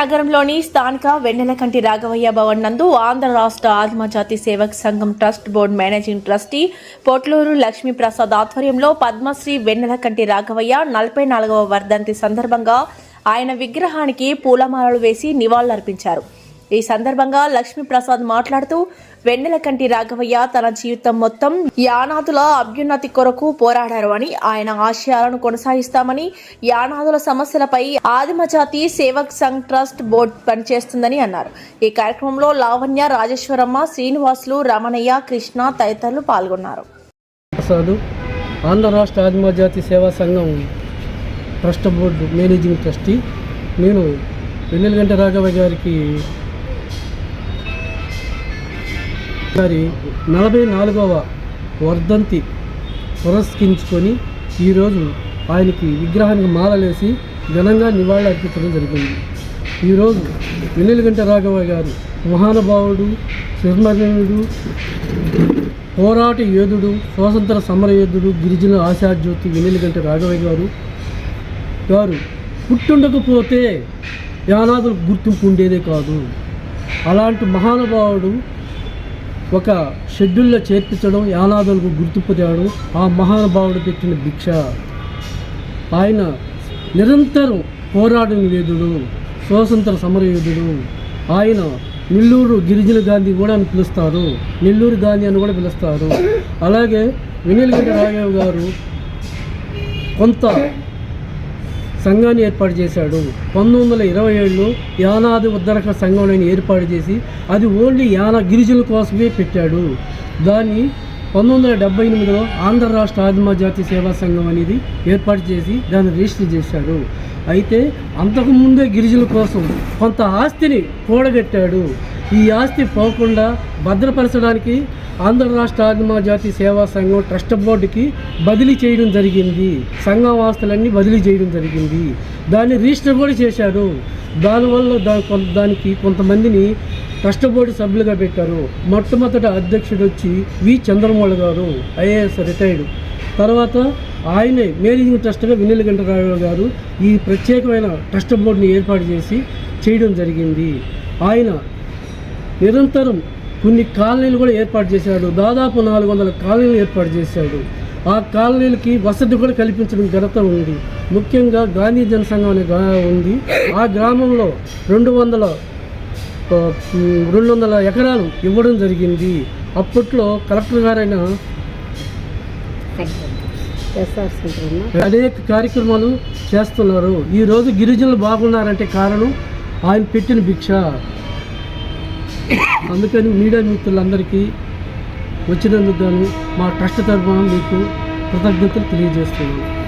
నగరంలోని స్థానిక వెన్నెలకంటి రాఘవయ్య భవన్ నందు Andhra Rashtra Atmajati Sevak Sangham trust board managing trustee Potluru Lakshmiprasad ఆధ్వర్యంలో పద్మశ్రీ వెన్నెలకంటి రాఘవయ్య నలభై నాలుగవ వర్ధంతి సందర్భంగా ఆయన విగ్రహానికి పూలమాలలు వేసి నివాళులర్పించారు. ఈ సందర్భంగా లక్ష్మీప్రసాద్ మాట్లాడుతూ వెన్నెలకంటి రాఘవయ్య తన జీవితం మొత్తం యానాదుల అభ్యున్నతి కొరకు పోరాడారు అని ఆయన ఆశయాలను కొనసాగిస్తామని యానాదుల సమస్యలపై ఆదిమజాతి సేవక్ సంఘ్ ట్రస్ట్ బోర్డు పనిచేస్తుందని అన్నారు. ఈ కార్యక్రమంలో లావణ్య రాజేశ్వరమ్మ శ్రీనివాసులు రమణయ్య కృష్ణ తదితరులు పాల్గొన్నారు. ఆంధ్ర రాష్ట్ర ఆదిమజాతి సేవా సంఘం ట్రస్ట్ బోర్డు మేనేజింగ్ ట్రస్టీ. నేను వెన్నెలగంట రాఘవ గారికి గారి నలభై నాలుగవ వర్ధంతి పురస్కరించుకొని ఈరోజు ఆయనకి విగ్రహానికి మాలలేసి ఘనంగా నివాళులు అర్పించడం జరిగింది. ఈరోజు వెన్నెలగంట రాఘవ గారు మహానుభావుడు చిర్మరణుడు పోరాట యోధుడు స్వాతంత్ర సమర యోధుడు గిరిజన ఆశాజ్యోతి వెన్నెలగంట రాఘవ గారు గారు పుట్టుండకపోతే యానాదులకు గుర్తింపు ఉండేదే కాదు. అలాంటి మహానుభావుడు ఒక షెడ్యూల్లో చేర్పించడం యానాదులకు గుర్తింపు తేవడం ఆ మహానుభావుడు పెట్టిన భిక్ష. ఆయన నిరంతరం పోరాడిన వేదుడు స్వాతంత్ర సమరయోధుడు ఆయన నెల్లూరు గిరిజన గాంధీ కూడా అని పిలుస్తారు. నెల్లూరు గాంధీ అని కూడా పిలుస్తారు. అలాగే వెన్నెలగడ్డ రాఘవ్ గారు కొంత సంఘాన్ని ఏర్పాటు చేశాడు. పంతొమ్మిది వందల ఇరవై ఏడులో యానాది ఉద్ధరక సంఘం అని ఏర్పాటు చేసి అది ఓన్లీ యానా గిరిజనుల కోసమే పెట్టాడు. దాన్ని పంతొమ్మిది వందల డెబ్బై ఎనిమిదిలో ఆంధ్ర రాష్ట్ర ఆదిమ జాతి సేవా సంఘం అనేది ఏర్పాటు చేసి దాన్ని రిజిస్టర్ చేశాడు. అయితే అంతకుముందే గిరిజనుల కోసం కొంత ఆస్తిని కూడగట్టాడు. ఈ ఆస్తి పోకుండా భద్రపరచడానికి ఆంధ్ర రాష్ట్ర ఆదిమ జాతి సేవా సంఘం ట్రస్ట్ బోర్డుకి బదిలీ చేయడం జరిగింది. సంఘం ఆస్తులన్నీ బదిలీ చేయడం జరిగింది. దాన్ని రిజిస్టర్ కూడా చేశారు. దానివల్ల దా కొంత దానికి కొంతమందిని ట్రస్ట్ బోర్డు సభ్యులుగా పెట్టారు. మొట్టమొదట అధ్యక్షుడు వచ్చి వి. చంద్రమౌళి గారు ఐఏఎస్ రిటైర్డ్. తర్వాత ఆయనే మేనేజింగ్ ట్రస్ట్గా వినీల గంటరావు గారు ఈ ప్రత్యేకమైన ట్రస్ట్ బోర్డుని ఏర్పాటు చేసి చేయడం జరిగింది. ఆయన నిరంతరం కొన్ని కాలనీలు కూడా ఏర్పాటు చేశాడు. దాదాపు నాలుగు వందల కాలనీలు ఏర్పాటు చేశాడు. ఆ కాలనీలకి వసతి కూడా కల్పించడం ఘనత ఉంది. ముఖ్యంగా గాంధీ జనసంఘం అనే ఉంది. ఆ గ్రామంలో రెండు వందల రెండు వందల ఎకరాలు ఇవ్వడం జరిగింది. అప్పట్లో కలెక్టర్ గారైన అనేక కార్యక్రమాలు చేస్తున్నారు. ఈరోజు గిరిజనులు బాగున్నారంటే కారణం ఆయన పెట్టిన భిక్ష. అందుకని మీడియా మిత్రులందరికీ వచ్చినందుకు గాను మా ట్రస్ట్ తరఫున మీకు కృతజ్ఞతలు తెలియజేస్తున్నాను.